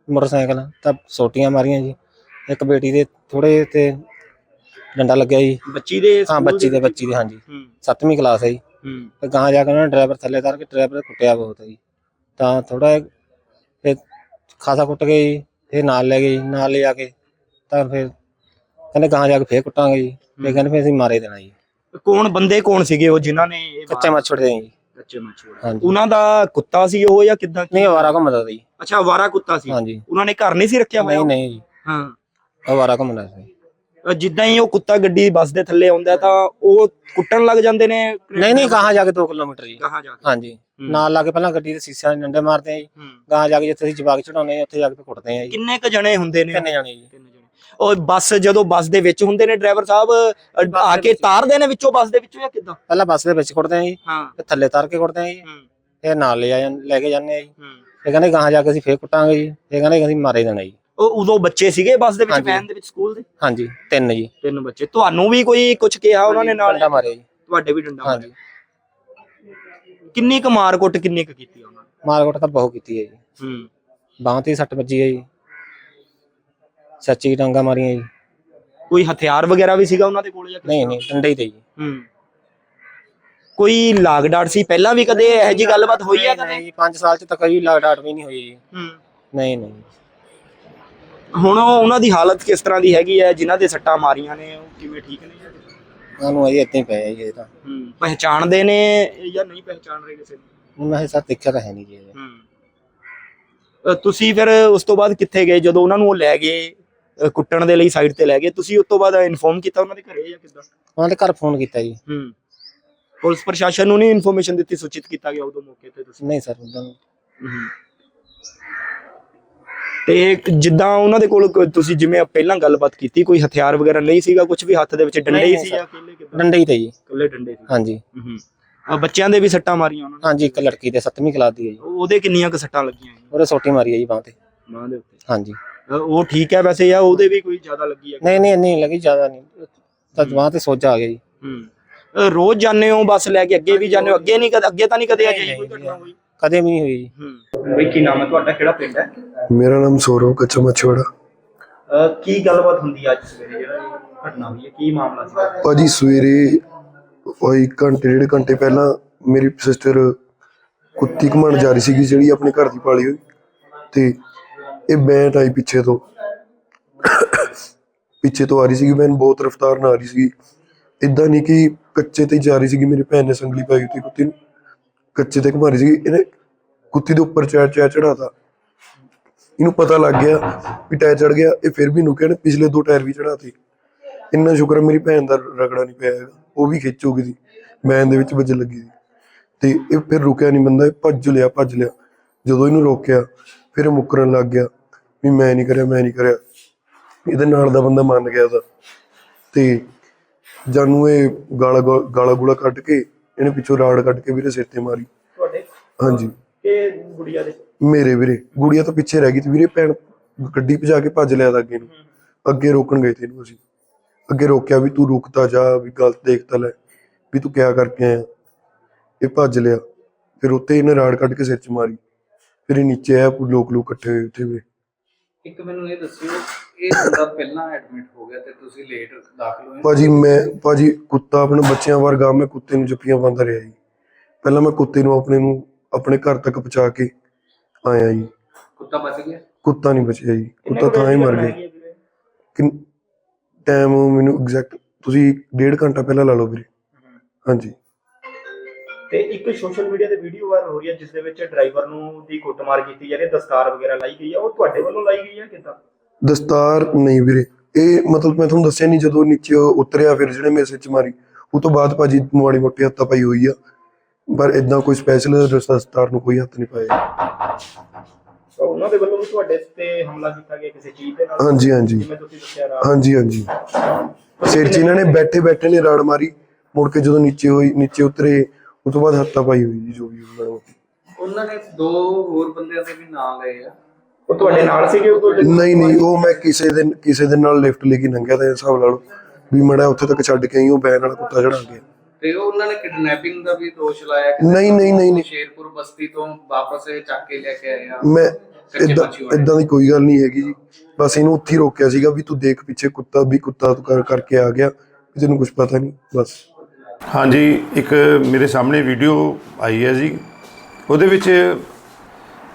ਮੋਟਰਸਾਈਕਲ ਤਾਂ ਸੋਟੀਆਂ ਮਾਰੀਆਂ ਜੀ। ਇੱਕ ਬੇਟੀ ਦੇ ਥੋੜੇ ਤੇ ਡੰਡਾ ਲੱਗਿਆ ਜੀ। ਬੱਚੀ ਦੇ ਹਾਂ ਸਕੂਲ ਬੱਚੀ ਦੇ? ਬੱਚੀ ਦੇ ਹਾਂਜੀ। ਹੂੰ। 7ਵੀਂ ਕਲਾਸ ਹੈ ਜੀ। ਹੂੰ ਤੇ ਗਾਂ ਜਾ ਕੇ ਉਹਨਾਂ ਨੇ ਡਰਾਈਵਰ ਥੱਲੇ ਉਤਾਰ ਕੇ ਡਰਾਈਵਰ ਕੁੱਟਿਆ ਬਹੁਤ ਹੈ ਜੀ। ਤਾਂ ਥੋੜਾ ਫਿਰ ਖਾਸਾ ਕੁੱਟ ਗਏ ਜੀ ਫਿਰ ਨਾਲ ਲੈ ਗਏ ਜੀ ਨਾਲ ਲੈ ਆ ਕੇ ਤਾਂ ਫਿਰ ਕਹਿੰਦੇ ਗਾਂ ਜਾ ਕੇ ਫੇਰ ਕੁੱਟਾਂਗੇ ਜੀ ਫਿਰ ਕਹਿੰਦੇ ਫਿਰ ਅਸੀਂ ਮਾਰੇ ਦੇਣਾ ਜੀ। ਕੌਣ ਬੰਦੇ ਕੌਣ ਸੀਗੇ ਉਹ ਜਿਨ੍ਹਾਂ ਨੇ ਇਹ ਕੱਚੇ ਮੱਛੜ ਦੇ ਜੀ। ਕੱਚੇ ਮਛੂੜ ਹਾਂਜੀ। ਉਹਨਾਂ ਦਾ ਕੁੱਤਾ ਸੀ ਉਹ ਜਾਂ ਕਿੱਦਾਂ? ਨਹੀਂ ਅਵਾਰਾ ਘੁੰਮਦਾ ਜੀ ਅੱਛਾ ਆਵਾਰਾ ਕੁੱਤਾ ਸੀ। ਹਾਂਜੀ। ਉਹਨਾਂ ਨੇ ਘਰ ਨਹੀਂ ਸੀ ਰੱਖਿਆ ਹੋਇਆ? ਨਹੀਂ ਨਹੀਂ ਜੀ। ਹਾਂ। ਅਵਾਰਾ ਘੁੰਮਦਾ ਸੀ। ਜਿੱਦਾਂ ਹੀ ਉਹ ਕੁੱਤਾ ਗੱਡੀ ਬੱਸ ਦੇ ਥੱਲੇ ਆਉਂਦਾ ਤਾਂ ਉਹ ਕੁੱਟਣ ਲੱਗ ਜਾਂਦੇ ਨੇ? ਨਹੀਂ ਨਹੀਂ ਕਹਾਂ ਜਾ ਕੇ 2 ਕਿਲੋਮੀਟਰ ਜੀ। ਕਹਾਂ ਜਾ ਕੇ। ਹਾਂਜੀ। ਨਾਲ ਲਾ ਕੇ ਪਹਿਲਾਂ ਗੱਡੀ ਦੇ ਸੀਸਿਆਂ ਦੇ ਡੰਡੇ ਮਾਰਦੇ ਆ ਜੀ। ਗਾਂ ਜਾ ਕੇ ਜਿੱਥੇ ਅਸੀਂ ਜਵਾਕ ਚੜਾਉਨੇ ਆ ਉੱਥੇ ਜਾ ਕੇ ਕੁੱਟਦੇ ਆ ਜੀ। ਕਿੰਨੇ ਕ ਜਣੇ ਹੁੰਦੇ ਨੇ? ਕਿੰਨੇ ਜਾਣੇ ਜੀ। ਤਿੰਨ ਜਣੇ। ਉਹ ਬੱਸ ਜਦੋਂ ਬੱਸ ਦੇ ਵਿੱਚ ਹੁੰਦੇ ਨੇ ਡਰਾਈਵਰ ਸਾਹਿਬ ਆ ਕੇ ਤਾਰਦੇ ਨੇ ਵਿੱਚੋਂ ਬੱਸ ਦੇ ਵਿੱਚੋਂ ਜਾਂ ਕਿੱਦਾਂ? ਪਹਿਲਾਂ ਬੱਸ ਦੇ ਵਿੱਚ ਕੁੱਟਦੇ ਆ ਜੀ। ਫਿਰ ਥੱਲੇ ਉਤਾਰ ਕੇ ਕੁੱਟਦੇ ਆ ਜੀ। ਹੂੰ। ਫਿਰ ਨਾਲ ਲੈ ਆ ਲੈ ਕੇ ਜਾਂਦੇ ਆ ਜੀ। ਇਹ ਕਹਿੰਦੇ ਗਾਂ ਜਾ ਕੇ ਅਸੀਂ ਫੇਰ ਕੁੱਟਾਂਗੇ ਜੀ। ਇਹ ਕਹਿੰਦੇ ਅਸੀਂ ਮਾਰੇ ਦੇਣਾ ਜੀ। ਉਦੋਂ ਬੱਚੇ ਸੀਗੇ ਬੱਸ ਦੇ ਵਿੱਚ ਹਾਂਜੀ। ਵੈਨ ਦੇ ਵਿੱਚ ਸਕੂਲ ਦੇ? ਹਾਂਜੀ ਤਿੰਨ ਜੀ। ਤਿੰਨ ਬੱਚੇ। ਤੁਹਾਨੂੰ ਵੀ ਕੋਈ ਕੁਝ ਕਿਹਾ ਉਹਨਾਂ ਨੇ ਨਾਲ? ਡੰਡਾ ਮਾਰਿਆ ਜੀ। ਤੁਹਾਡੇ ਵੀ ਡੰਡਾ ਹਾਂਜੀ। ਮਾਰਿਆ। ਕਿੰਨੀ ਕੁ ਮਾਰ ਕੁੱਟ ਕਿੰਨੀ ਕੁ ਕੀਤੀ ਉਹਨਾਂ ਨੇ? ਮਾਰਕੁੱਟ ਤਾਂ ਬਹੁਤ ਕੀਤੀ ਹੈ ਜੀ। ਹੂੰ। ਬਾਂਹ ਤੇ ਸੱਟ ਵੱਜੀ ਹੈ ਜੀ। ਸੱਚੀ ਡਾਂਗਾ ਮਾਰੀਆਂ ਜੀ। ਕੋਈ ਹਥਿਆਰ ਵਗੈਰਾ ਵੀ ਸੀਗਾ ਉਹਨਾਂ ਦੇ ਕੋਲ ਜਾਂ ਕਿਸ ਨਹੀਂ ਨਹੀਂ ਡੰਡੇ ਹੀ ਤੇ ਜੀ। ਹੂੰ। ਕੋਈ ਲਾਗ ਡਾਟ ਸੀ? ਪਹਿਲਾਂ ਵੀ ਕਦੇ ਇਹੋ ਜੀ ਗੱਲਬਾਤ ਹੋਈ ਆ ਕਦੇ? ਨਹੀਂ ਜੀ 5 ਸਾਲ ਚ ਤਾਂ ਕਦੀ ਲਾਗ ਡਾਟ ਵੀ ਨਹੀਂ ਹੋਈ ਜੀ। ਹੂੰ। ਨਹੀਂ ਨਹੀਂ। ਹੁਣ ਉਹ- ਉਹਨਾਂ ਦੀ ਹਾਲਤ ਕਿਸ ਤਰ੍ਹਾਂ ਦੀ ਹੈਗੀ ਹੈ? ਜਿਨ੍ਹਾਂ ਦੇ ਸੱਟਾਂ ਮਾਰੀਆਂ ਨੇ ਉਹ ਕਿਵੇਂ ਠੀਕ ਨੇ? ਸਾਨੂੰ ਅਜੇ ਇੱਥੇ ਹੀ ਪਿਆ ਜੀ ਇਹ ਤਾਂ। ਹੂੰ। ਪਹਿਚਾਣਦੇ ਨੇ ਜਾਂ ਨਹੀਂ ਪਹਿਚਾਣ ਰਹੇ ਕਿਸੇ ਨੂੰ? ਮੈਂ ਇਹ ਸਭ ਦੇਖਿਆ ਤਾਂ ਹੈ ਨਹੀਂ ਜੀ ਇਹ। ਹੂੰ। ਤੁਸੀਂ ਫਿਰ ਉਸ ਤੋਂ ਬਾਅਦ ਕਿੱਥੇ ਗਏ? ਜਦੋਂ ਉਹਨਾਂ ਨੂੰ ਉਹ ਲੈ ਗਏ ਅ, ਕੁੱਟਣ ਦੇ ਲਈ ਸਾਈਡ ਤੇ ਲੈ ਗਏ ਤੁਸੀਂ ਉਸ ਤੋਂ ਬਾਅਦ ਇਨਫੋਰਮ ਕੀਤਾ ਉਹਨਾਂ ਦੇ ਘਰੇ ਜਾਂ ਕਿੱਦਾਂ? ਉਹਨਾਂ ਦੇ ਘਰ ਫੋਨ ਕੀਤਾ ਜੀ। ਹੂੰ। ਪੁਲਿਸ ਪ੍ਰਸ਼ਾਸਨ ਨੂੰ ਨਹੀਂ ਇਨਫੋਰਮੇਸ਼ਨ ਦਿੱਤੀ ਸੂਚਿਤ ਕੀਤਾ ਗਿਆ ਉਦੋਂ ਮੌਕੇ ਤੇ ਤੁਸੀਂ? ਨਹੀਂ ਸਰ ਉਦਾਂ। ਤੇ ਜਿੱਦਾਂ ਉਹਨਾਂ ਦੇ ਕੋਲ ਕੋਈ- ਤੁਸੀਂ ਜਿਵੇਂ ਪਹਿਲਾਂ ਗੱਲਬਾਤ ਕੀਤੀ ਕੋਈ ਹਥਿਆਰ ਵਗੈਰਾ ਨਹੀਂ ਸੀਗਾ ਕੁਝ ਵੀ ਹੱਥ ਦੇ ਵਿੱਚ ਡੰਡੇ ਹੀ ਨਹੀਂ ਸੀ। ਜਾਂ ਕਿੱਦਾਂ ਡੰਡੇ ਹੀ ਤੇ ਜੀ। ਇਕੱਲੇ ਡੰਡੇ ਸੀ। ਹਾਂਜੀ। ਹੂੰ। ਬੱਚਿਆਂ ਦੇ ਵੀ ਸੱਟਾਂ ਮਾਰੀਆਂ ਉਹਨਾਂ ਨੇ? ਹਾਂਜੀ ਇੱਕ ਲੜਕੀ ਤੇ 7ਵੀਂ ਕਲਾਸ ਦੀ ਹੈ ਜੀ। ਉਹਦੇ ਕਿੰਨੀਆਂ ਕੁ ਸੱਟਾਂ ਲੱਗੀਆਂ ਜੀ? ਉਹਦੇ ਸੋਟੀ ਮਾਰੀ ਹੈ ਜੀ ਬਾਂਹ ਤੇ। ਮਾਂ ਦੇ ਉੱਤੇ? ਹਾਂਜੀ। ਉਹ ਠੀਕ ਹੈ ਵੈਸੇ ਜਾਂ ਉਹਦੇ ਵੀ ਕੋਈ ਜ਼ਿਆਦਾ ਲੱਗੀ ਹੈ? ਨਹੀਂ ਨਹੀਂ ਨਹੀਂ ਲੱਗੀ ਜ਼ਿਆਦਾ ਨਹੀਂ। ਤਾਂ ਬਾਂਹ ਤੇ ਸੋਜਾ ਆ ਗਿਆ ਜੀ। ਹੂੰ। ਰੋਜ਼ ਜਾਂਦੇ ਹੋ ਬੱਸ ਲੈ ਕੇ ਅੱਗੇ ਵੀ ਜਾਂਦੇ ਹੋ ਅੱਗੇ ਨਹੀਂ ਕਦੇ ਅੱਗੇ ਤਾਂ ਨਹੀਂ ਕਦੇ ਅਜਿਹੀ ਕੋਈ ਘਟਨਾ ਹੋਈ? ਕਦੇ ਵੀ ਨਹੀਂ ਹੋਈ ਜੀ। ਹੂੰ। ਬਈ ਕੀ ਨਾਮ ਹੈ ਤੁਹਾਡਾ? ਕਿਹੜਾ ਪਿੰਡ ਹੈ? ਮੇਰਾ ਨਾਮ ਸੌਰਵ ਕੱਚਾ ਮੱਛਵਾੜਾ। ਅ, ਕੀ ਗੱਲਬਾਤ ਹੁੰਦੀ ਹੈ ਅੱਜ ਸਵੇਰੇ? ਜਿਹੜਾ ਇਹ ਘਟਨਾ ਹੋਈ ਹੈ ਕੀ ਮਾਮਲਾ ਸੀ? ਭਾਜੀ ਸਵੇਰੇ ਕੋਈ ਘੰਟੇ ਡੇਢ ਘੰਟੇ ਪਹਿਲਾਂ ਮੇਰੀ ਸਿਸਟਰ ਕੁੱਤੀ ਘੁਮਾਉਣ ਜਾ ਰਹੀ ਸੀਗੀ ਜਿਹੜੀ ਆਪਣੇ ਘਰ ਦੀ ਪਾਲੀ ਹੋਈ। ਤੇ ਇਹ ਬੈਂਟ ਆਈ ਪਿੱਛੇ ਤੋਂ। ਪਿੱਛੇ ਤੋਂ ਆ ਰਹੀ ਸੀਗੀ ਬੈਨ ਬਹੁਤ ਰਫ਼ਤਾਰ ਨਾਲ ਆ ਰਹੀ ਸੀਗੀ। ਇਦਾਂ ਨਹੀਂ ਕਿ ਕੱਚੇ ਤੇ ਜਾ ਰਹੀ ਸੀਗੀ ਮੇਰੀ ਭੈਣ ਨੇ ਸੰਗਲੀ ਪਾਈ ਉੱਤੇ ਕੁੱਤੀ ਨੂੰ। ਕੱਚੇ ਤੇ ਘੁਮਾ ਰਹੀ ਸੀਗੀ, ਇਹਨੇ ਕੁੱਤੀ ਦੇ ਉੱਪਰ ਚੜ ਚੜ ਚੜਾਤਾ ਇਹਨੂੰ ਪਤਾ ਲੱਗ ਗਿਆ ਵੀ ਟਾਇਰ ਚੜ ਗਿਆ, ਇਹ ਫਿਰ ਵੀ ਨੁਕਿਆ ਨੇ, ਪਿਛਲੇ ਦੋ ਟਾਇਰ ਵੀ ਚੜਾਤੇ ਇੰਨਾ ਸ਼ੁਕਰ ਮੇਰੀ ਭੈਣ ਦਾ ਰਗੜਾ ਨਹੀਂ ਪਿਆ ਹੈਗਾ, ਉਹ ਵੀ ਖਿੱਚ ਹੋ ਗਈ ਸੀ, ਮੈਂ ਦੇ ਵਿੱਚ ਵੱਜਣ ਲੱਗੀ ਸੀ। ਤੇ ਇਹ ਫਿਰ ਰੁਕਿਆ ਨਹੀਂ ਬੰਦਾ, ਇਹ ਭੱਜ ਲਿਆ ਭੱਜ ਲਿਆ। ਜਦੋਂ ਇਹਨੂੰ ਰੋਕਿਆ, ਫਿਰ ਇਹ ਮੁੱਕਰਨ ਲੱਗ ਗਿਆ ਵੀ ਮੈਂ ਨਹੀਂ ਕਰਿਆ, ਮੈਂ ਨਹੀਂ ਕਰਿਆ। ਇਹਦੇ ਨਾਲ ਦਾ ਬੰਦਾ ਮੰਨ ਗਿਆ ਤਾਂ ਤੇ ਜਾਨੂੰ ਇਹ ਗਾਲਾ ਗਾਲਾ ਗੁਲਾ ਕੱਢ ਕੇ ਇਹਨੇ ਪਿੱਛੋਂ ਰਾੜ ਕੱਢ ਕੇ ਵੀਰੇ ਸਿਰ ਤੇ ਮਾਰੀ। ਤੁਹਾਡੇ? ਹਾਂਜੀ। ਕਿ ਗੁੜੀਆ ਦੇ? ਮੇਰੇ ਵੀਰੇ। ਗੁੜੀਆ ਤਾਂ ਪਿੱਛੇ ਰਹਿ ਗਈ ਤੇ ਵੀਰੇ ਭੈਣ ਗੱਡੀ ਭਜਾ ਕੇ ਭੱਜ ਲਿਆ ਤਾਂ ਅੱਗੇ ਨੂੰ। ਅੱਗੇ ਰੋਕਣ ਗਏ ਤੇ ਇਹਨੂੰ ਅਸੀਂ। ਅੱਗੇ ਰੋਕਿਆ ਵੀ ਤੂੰ ਰੁਕਤਾ ਜਾ ਵੀ ਗਲਤ ਦੇਖਤਾ ਲੈ ਵੀ ਤੂੰ ਕਿਆ ਕਰਕੇ ਆਇਆ। ਇਹ ਭੱਜ ਲਿਆ। ਫਿਰ ਉੱਤੇ ਇਹਨੇ ਰਾੜ ਕੱਢ ਕੇ ਸਿਰ 'ਚ ਮਾਰੀ। ਫਿਰ ਇਹ ਨੀਚੇ ਆਇਆ ਲੋਕ ਲੋਕ ਇਕੱਠੇ ਹੋਏ ਉੱਥੇ ਵੀ। ਇੱਕ ਮੈਨੂੰ ਇਹ ਦੱਸਿਓ ਇਹ ਬੰਦਾ ਪਹਿਲਾਂ ਐਡਮਿਟ ਹੋ ਗਿਆ ਤੇ ਤੁਸੀਂ ਲੇਟ ਦਾਖਲ ਹੋਏ? ਭਾਜੀ ਮੈਂ ਭਾਜੀ ਕੁੱਤਾ ਆਪਣੇ ਬੱਚਿਆਂ ਵਰਗਾ ਮੈਂ ਕੁੱਤੇ ਨੂੰ ਜੱਫੀਆਂ ਪਾਉਂਦਾ ਰਿਹਾ ਜੀ। ਪਹਿਲਾਂ ਮੈਂ ਕੁੱਤੇ ਨੂੰ ਆਪਣੇ ਨੂੰ ਆਪਣੇ ਘਰ ਤੱਕ ਪਹੁੰਚਾ ਕੇ ਆਇਆ ਜੀ। ਕੁੱਤਾ ਬਚ ਗਿਆ? ਕੁੱਤਾ ਨਹੀਂ ਬਚਿਆ ਜੀ। ਕੁੱਤਾ ਤਾਂ ਹੀ ਮਰ ਗਿਆ। ਕਿ ਟਾਈਮ ਮੈਨੂੰ ਐਗਜ਼ੈਕਟ ਤੁਸੀਂ ਡੇਢ ਘੰਟਾ ਪਹਿਲਾਂ ਲਾ ਲਓ ਵੀਰੇ। ਹਾਂਜੀ। ਤੇ ਇੱਕ ਸੋਸ਼ਲ ਮੀਡੀਆ ਤੇ ਵੀਡੀਓ ਵਾਇਰਲ ਹੋ ਰਹੀ ਹੈ ਜਿਸ ਦੇ ਵਿੱਚ ਡਰਾਈਵਰ ਨੂੰ ਦੀ ਕੁੱਟਮਾਰ ਕੀਤੀ ਜਾ ਰਹੀ ਹੈ ਦਸਤਾਰ ਵਗੈਰਾ ਲਾਈ ਗਈ ਹੈ ਉਹ ਤੁਹਾਡੇ ਵੱਲੋਂ ਲਾਈ ਗਈ ਹੈ ਕਿੱਦਾਂ? ਦਸਤਾਰ ਨਹੀਂ ਵੀਰੇ। ਇਹ ਮਤਲਬ ਮੈਂ ਤੁਹਾਨੂੰ ਦੱਸਿਆ ਨਹੀਂ ਜਦੋਂ ਨੀਚੇ ਉਤਰਿਆ ਫਿਰ ਜਿਹੜੇ ਮੇਰੇ ਸਿਰ 'ਚ ਮਾਰੀ ਉਹ ਤੋਂ ਬਾਅਦ ਭਾਜੀ ਮਾੜੀ ਮੋਟੀ ਹੱਥਾ ਪਾਈ ਹੋਈ ਆ। ਪਰ ਇਦਾਂ ਕੋਈ ਸਪੈਸ਼ਲ ਦਸਤਾਰ ਨੂੰ ਕੋਈ ਹੱਥ ਨਹੀਂ ਪਾਇਆ। ਤਾਂ ਉਹਨਾਂ ਦੇ ਵੱਲੋਂ ਵੀ ਤੁਹਾਡੇ ਤੇ ਹਮਲਾ ਕੀਤਾ ਗਿਆ ਕਿਸੇ ਚੀਜ਼ ਦੇ ਨਾਲ? ਹਾਂਜੀ ਹਾਂਜੀ। ਜਿਵੇਂ ਤੁਸੀਂ ਦੱਸਿਆ ਰਾਤ ਹਾਂਜੀ ਹਾਂਜੀ। ਸਿਰ 'ਚ ਇਹਨਾਂ ਨੇ ਬੈਠੇ ਬੈਠੇ ਨੇ ਰਾੜ ਮਾਰੀ। ਮੁੜ ਕੇ ਜਦੋਂ ਨੀਚੇ ਹੋਈ ਨੀਚੇ ਉਤਰੇ ਉਸ ਤੋਂ ਬਾਅਦ ਹੱਥਾ ਪਾਈ ਹੋਈ ਜੀ ਜੋ ਵੀ ਉਹਨਾਂ ਨੇ ਉਹਨਾਂ ਨੇ ਦੋ ਹੋਰ ਬੰਦਿਆਂ ਦੇ ਵੀ ਨਾਂ ਲਏ ਆ। ਉਹ ਤੁਹਾਡੇ ਨਾਲ ਸੀਗੇ ਉਦੋਂ ਜਦੋਂ- ਨਹੀਂ ਨਹੀਂ ਉਹ ਮੈਂ ਕਿਸੇ ਦਿਨ ਕਿਸੇ ਦਿਨ ਨਾਲ ਲਿਫਟ ਲੈ ਕੇ ਲੰਘਿਆ ਤੇ ਹਿਸਾਬ ਲਾ ਲਓ ਵੀ ਮੜਾ ਉੱਥੇ ਤੱਕ ਛੱਡ ਕੇ ਆਈ ਉਹ ਬੈਨ ਵਾਲਾ ਕੁੱਤਾ ਚੜਾ ਗਿਆ ਤੇ ਉਹਨਾਂ ਨੇ ਕਿਡਨੈਪਿੰਗ ਦਾ ਵੀ ਦੋਸ਼ ਲਾਇਆ ਕਿ ਨਹੀਂ ਨਹੀਂ ਨਹੀਂ ਨਹੀਂ। ਸ਼ੇਰਪੁਰ ਬਸਤੀ ਤੋਂ ਵਾਪਸ ਇਹ ਚੱਕ ਕੇ ਲੈ ਕੇ ਆਏ ਆ। ਮੈਂ ਕੱਚੇ ਇਦਾਂ ਮੱਛੀ ਵਾਲੇ। ਇਦਾਂ ਦੀ ਕੋਈ ਗੱਲ ਨਹੀਂ ਹੈਗੀ ਜੀ। ਬਸ ਇਹਨੂੰ ਉੱਥੇ ਹੀ ਰੋਕਿਆ ਸੀਗਾ ਵੀ ਤੂੰ ਦੇਖ ਪਿੱਛੇ ਕੁੱਤਾ ਵੀ ਕੁੱਤਾ ਤੂੰ ਕਰ ਕਰਕੇ ਆ ਗਿਆ। ਵੀ ਤੈਨੂੰ ਕੁਝ ਪਤਾ ਨਹੀਂ ਬਸ। ਹਾਂਜੀ ਇੱਕ ਮੇਰੇ ਸਾਹਮਣੇ ਵੀਡੀਓ ਆਈ ਹੈ ਜੀ। ਉਹਦੇ ਵਿੱਚ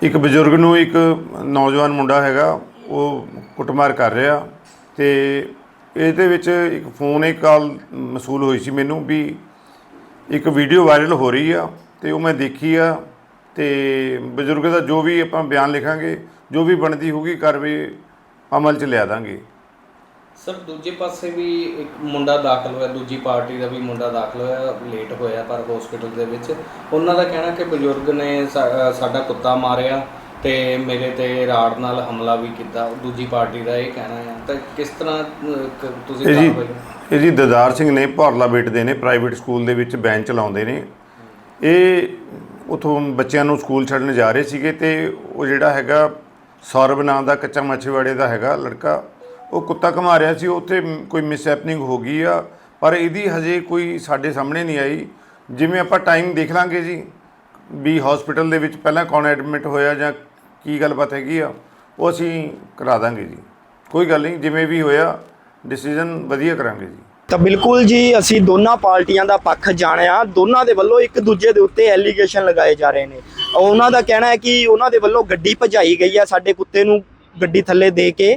ਇੱਕ ਬਜ਼ੁਰਗ ਨੂੰ ਇੱਕ ਨੌਜਵਾਨ ਮੁੰਡਾ ਹੈਗਾ, ਉਹ ਕੁੱਟਮਾਰ ਕਰ ਰਿਹਾ ਤੇ ਇਹਦੇ ਵਿੱਚ ਇੱਕ ਫੋਨ ਇੱਕ ਕਾਲ ਮਸੂਲ ਹੋਈ ਸੀ ਮੈਨੂੰ ਵੀ ਇੱਕ ਵੀਡੀਓ ਵਾਇਰਲ ਹੋ ਰਹੀ ਆ ਤੇ ਉਹ ਮੈਂ ਦੇਖੀ ਆ ਤੇ ਬਜ਼ੁਰਗ ਦਾ ਜੋ ਵੀ ਆਪਾਂ ਬਿਆਨ ਲਿਖਾਂਗੇ, ਜੋ ਵੀ ਬਣਦੀ ਹੋਊਗੀ ਕਾਰਵਾਈ ਅਮਲ 'ਚ ਲਿਆ ਦਾਂਗੇ। ਸਰ ਦੂਜੇ ਪਾਸੇ ਵੀ ਇੱਕ ਮੁੰਡਾ ਦਾਖਲ ਹੋਇਆ ਦੂਜੀ ਪਾਰਟੀ ਦਾ ਵੀ ਮੁੰਡਾ ਦਾਖਲ ਹੋਇਆ ਲੇਟ ਹੋਇਆ ਪਰ ਹਸਪੀਟਲ ਦੇ ਵਿੱਚ। ਉਹਨਾਂ ਦਾ ਕਹਿਣਾ ਕਿ ਬਜ਼ੁਰਗ ਨੇ ਸਾ- ਸਾਡਾ ਕੁੱਤਾ ਮਾਰਿਆ ਤੇ ਮੇਰੇ ਤੇ ਰਾੜ ਨਾਲ ਹਮਲਾ ਵੀ ਕੀਤਾ। ਦੂਜੀ ਪਾਰਟੀ ਦਾ ਇਹ ਕਹਿਣਾ ਹੈ। ਤਾਂ ਕਿਸ ਤਰ੍ਹਾਂ ਅ, ਕ- ਤੁਸੀਂ ਇਹ ਜੀ ਕਾਰਵਾਈ ਇਹ? ਜੀ ਦਦਾਰ ਸਿੰਘ ਨੇ ਭੌਰਲਾ ਬੇਟਦੇ ਨੇ ਪ੍ਰਾਈਵੇਟ ਸਕੂਲ ਦੇ ਵਿੱਚ ਬੈਂਚ ਚਲਾਉਂਦੇ ਨੇ। ਇਹ ਉਥੋਂ ਬੱਚਿਆਂ ਨੂੰ ਸਕੂਲ ਛੱਡਣ ਜਾ ਰਹੇ ਸੀਗੇ ਤੇ ਉਹ ਜਿਹੜਾ ਹੈਗਾ ਸੌਰਵ ਨਾਮ ਦਾ ਕੱਚਾ ਮੱਛੀਵਾੜੇ ਦਾ ਹੈਗਾ ਲੜਕਾ ਉਹ ਕੁੱਤਾ ਘਮਾ ਰਿਹਾ ਸੀ, ਉੱਥੇ ਕੋਈ ਮਿਸਹੈਪਨਿੰਗ ਹੋ ਗਈ ਆ। ਪਰ ਇਹਦੀ ਹਜੇ ਕੋਈ ਸਾਡੇ ਸਾਹਮਣੇ ਨਹੀਂ ਆਈ। ਜਿਵੇਂ ਆਪਾਂ ਟਾਈਮ ਦੇਖ ਲਾਂਗੇ ਜੀ, ਵੀ ਹਸਪੀਟਲ ਦੇ ਵਿੱਚ ਪਹਿਲਾਂ ਕੌਣ ਐਡਮਿਟ ਹੋਇਆ ਜਾਂ ਕੀ ਗੱਲਬਾਤ ਹੈਗੀ ਆ, ਉਹ ਅਸੀਂ ਕਰਾ ਦਾਂਗੇ ਜੀ। ਕੋਈ ਗੱਲ ਨਹੀਂ, ਜਿਵੇਂ ਵੀ ਹੋਇਆ ਡਿਸੀਜਨ ਵਧੀਆ ਕਰਾਂਗੇ ਜੀ। ਤਾਂ ਬਿਲਕੁਲ ਜੀ, ਅਸੀਂ ਦੋਨਾਂ ਪਾਰਟੀਆਂ ਦਾ ਪੱਖ ਜਾਣਿਆ। ਦੋਨਾਂ ਦੇ ਵੱਲੋਂ ਇੱਕ ਦੂਜੇ ਦੇ ਉੱਤੇ ਐਲੀਗੇਸ਼ਨ ਲਗਾਏ ਜਾ ਰਹੇ ਨੇ। ਉਹਨਾਂ ਦਾ ਕਹਿਣਾ ਹੈ ਕਿ ਉਹਨਾਂ ਦੇ ਵੱਲੋਂ ਗੱਡੀ ਭਜਾਈ ਗਈ ਹੈ ਸਾਡੇ ਕੁੱਤੇ ਨੂੰ ਗੱਡੀ ਥੱਲੇ ਦੇ ਕੇ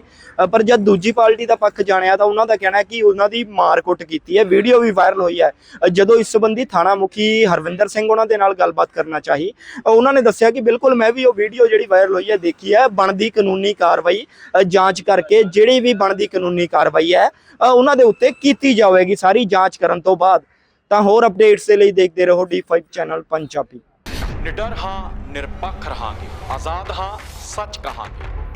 ਪਰ ਜਦ ਦੂਜੀ ਪਾਰਟੀ ਦਾ ਪੱਖ ਜਾਣਿਆ ਤਾਂ ਉਹਨਾਂ ਦਾ ਕਹਿਣਾ ਕਿ ਉਹਨਾਂ ਦੀ ਮਾਰਕੁੱਟ ਕੀਤੀ ਹੈ, ਵੀਡੀਓ ਵੀ ਵਾਇਰਲ ਹੋਈ ਹੈ। ਜਦੋਂ ਇਸ ਸੰਬੰਧੀ ਥਾਣਾ ਮੁਖੀ ਹਰਵਿੰਦਰ ਸਿੰਘ ਉਹਨਾਂ ਦੇ ਨਾਲ ਗੱਲਬਾਤ ਕਰਨਾ ਚਾਹੀ ਉਹਨਾਂ ਨੇ ਦੱਸਿਆ ਕਿ ਬਿਲਕੁਲ ਮੈਂ ਵੀ ਉਹ ਵੀਡੀਓ ਜਿਹੜੀ ਵਾਇਰਲ ਹੋਈ ਹੈ, ਦੇਖੀ ਹੈ, ਬਣਦੀ ਕਾਨੂੰਨੀ ਕਾਰਵਾਈ ਜਾਂਚ ਕਰਕੇ ਜਿਹੜੀ ਵੀ ਬਣਦੀ ਕਾਨੂੰਨੀ ਕਾਰਵਾਈ ਹੈ ਉਹਨਾਂ ਦੇ ਉੱਤੇ ਕੀਤੀ ਜਾਵੇਗੀ ਸਾਰੀ ਜਾਂਚ ਕਰਨ ਤੋਂ ਬਾਅਦ। ਤਾਂ ਹੋਰ ਅਪਡੇਟਸ ਦੇ ਲਈ ਦੇਖਦੇ ਰਹੋ D5 ਚੈਨਲ ਪੰਜਾਬੀ। ਨਿਡਰ ਹਾਂ, ਨਿਰਪੱਖ ਰਹਾਂਗੇ, ਆਜ਼ਾਦ ਹਾਂ, ਸੱਚ ਕਹਾਂਗੇ।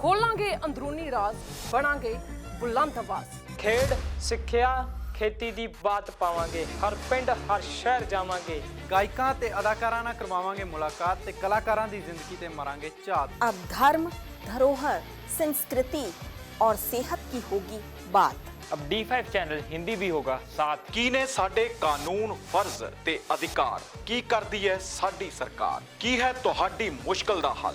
ਖੋਲਾਂਗੇ ਅੰਦਰੂਨੀ ਰਾਜ਼ ਬਣਾਂਗੇ ਬੁਲੰਦ ਆਵਾਜ਼ ਖੇਡ ਸਿੱਖਿਆ ਖੇਤੀ ਦੀ ਬਾਤ ਪਾਵਾਂਗੇ ਹਰ ਪਿੰਡ ਹਰ ਸ਼ਹਿਰ ਜਾਵਾਂਗੇ ਗਾਇਕਾਂ ਤੇ ਅਦਾਕਾਰਾਂ ਨਾਲ ਕਰਵਾਵਾਂਗੇ ਮੁਲਾਕਾਤ ਤੇ ਕਲਾਕਾਰਾਂ ਦੀ ਜ਼ਿੰਦਗੀ ਤੇ ਮਾਰਾਂਗੇ ਝਾਤ अब धर्म धरोहर संस्कृति और सेहत की होगी बात अब D5 चैनल हिंदी भी होगा साथ ਕੀ ਨੇ ਸਾਡੇ ਕਾਨੂੰਨ ਫਰਜ਼ ਤੇ ਅਧਿਕਾਰ ਕੀ ਕਰਦੀ ਹੈ ਸਾਡੀ ਸਰਕਾਰ ਕੀ ਹੈ ਤੁਹਾਡੀ ਮੁਸ਼ਕਲ ਦਾ ਹੱਲ